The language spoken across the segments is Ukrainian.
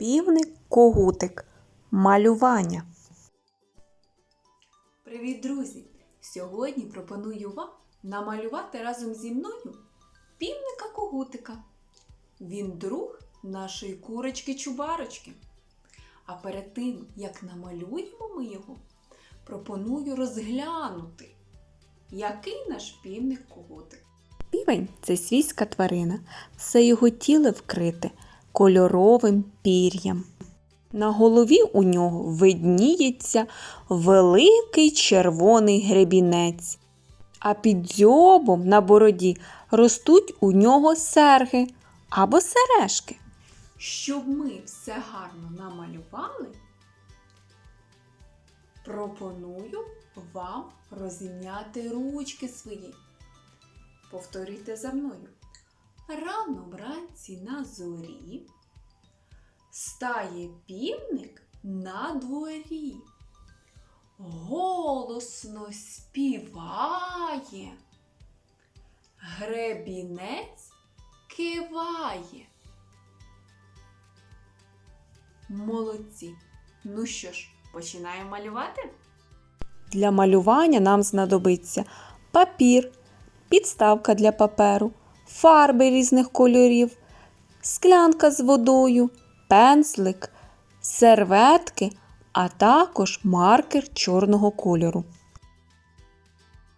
Півник когутик. Малювання. Привіт, друзі! Сьогодні пропоную вам намалювати разом зі мною півника когутика. Він друг нашої курочки-чубарочки. А перед тим, як намалюємо ми його, пропоную розглянути, який наш півник когутик. Півень це свійська тварина. Все його тіло вкрите кольоровим пір'ям. На голові у нього видніється великий червоний гребінець, а під дзьобом на бороді ростуть у нього серги або сережки. Щоб ми все гарно намалювали, пропоную вам розім'яти ручки свої. Повторюйте за мною. Рано вранці на зорі стає півник на дворі. Голосно співає, гребінець киває. Молодці. Ну що ж, починаємо малювати? Для малювання нам знадобиться папір, підставка для паперу, фарби різних кольорів, склянка з водою, пензлик, серветки, а також маркер чорного кольору.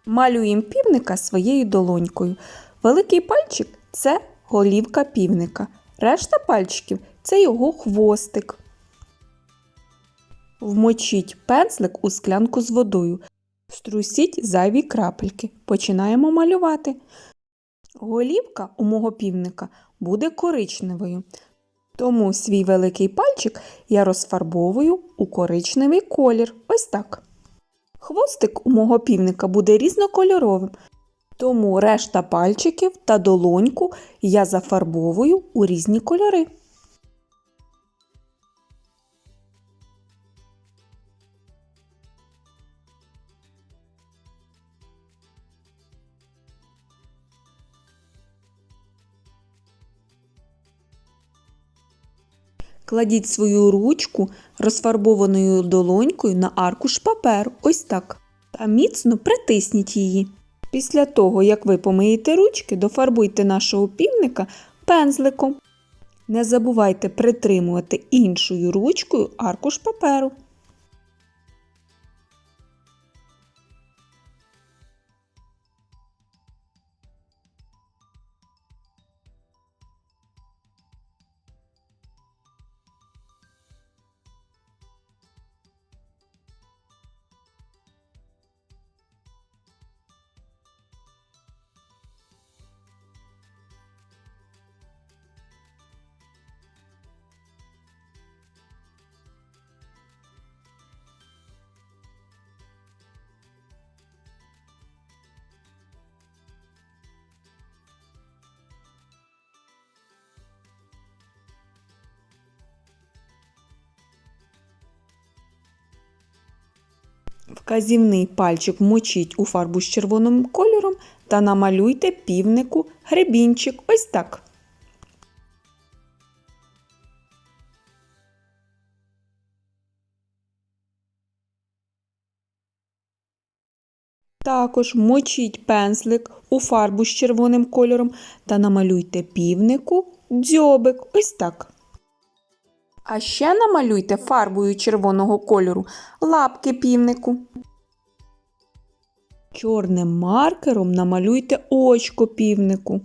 Малюємо півника своєю долонькою. Великий пальчик це голівка півника. Решта пальчиків це його хвостик. Вмочіть пензлик у склянку з водою. Струсіть зайві крапельки. Починаємо малювати. Голівка у мого півника буде коричневою. Тому свій великий пальчик я розфарбовую у коричневий колір. Ось так. Хвостик у мого півника буде різнокольоровим. Тому решта пальчиків та долоньку я зафарбовую у різні кольори. Кладіть свою ручку розфарбованою долонькою на аркуш паперу, ось так, та міцно притисніть її. Після того, як ви помиєте ручки, дофарбуйте нашого півника пензликом. Не забувайте притримувати іншою ручкою аркуш паперу. Вказівний пальчик вмочіть у фарбу з червоним кольором та намалюйте півнику гребінчик. Ось так. Також мочіть пензлик у фарбу з червоним кольором та намалюйте півнику дзьобик. Ось так. А ще намалюйте фарбою червоного кольору лапки півнику. Чорним маркером намалюйте очко півнику.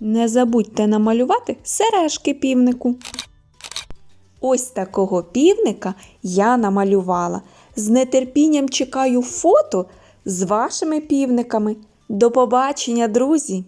Не забудьте намалювати сережки півнику. Ось такого півника я намалювала. З нетерпінням чекаю фото з вашими півниками. До побачення, друзі!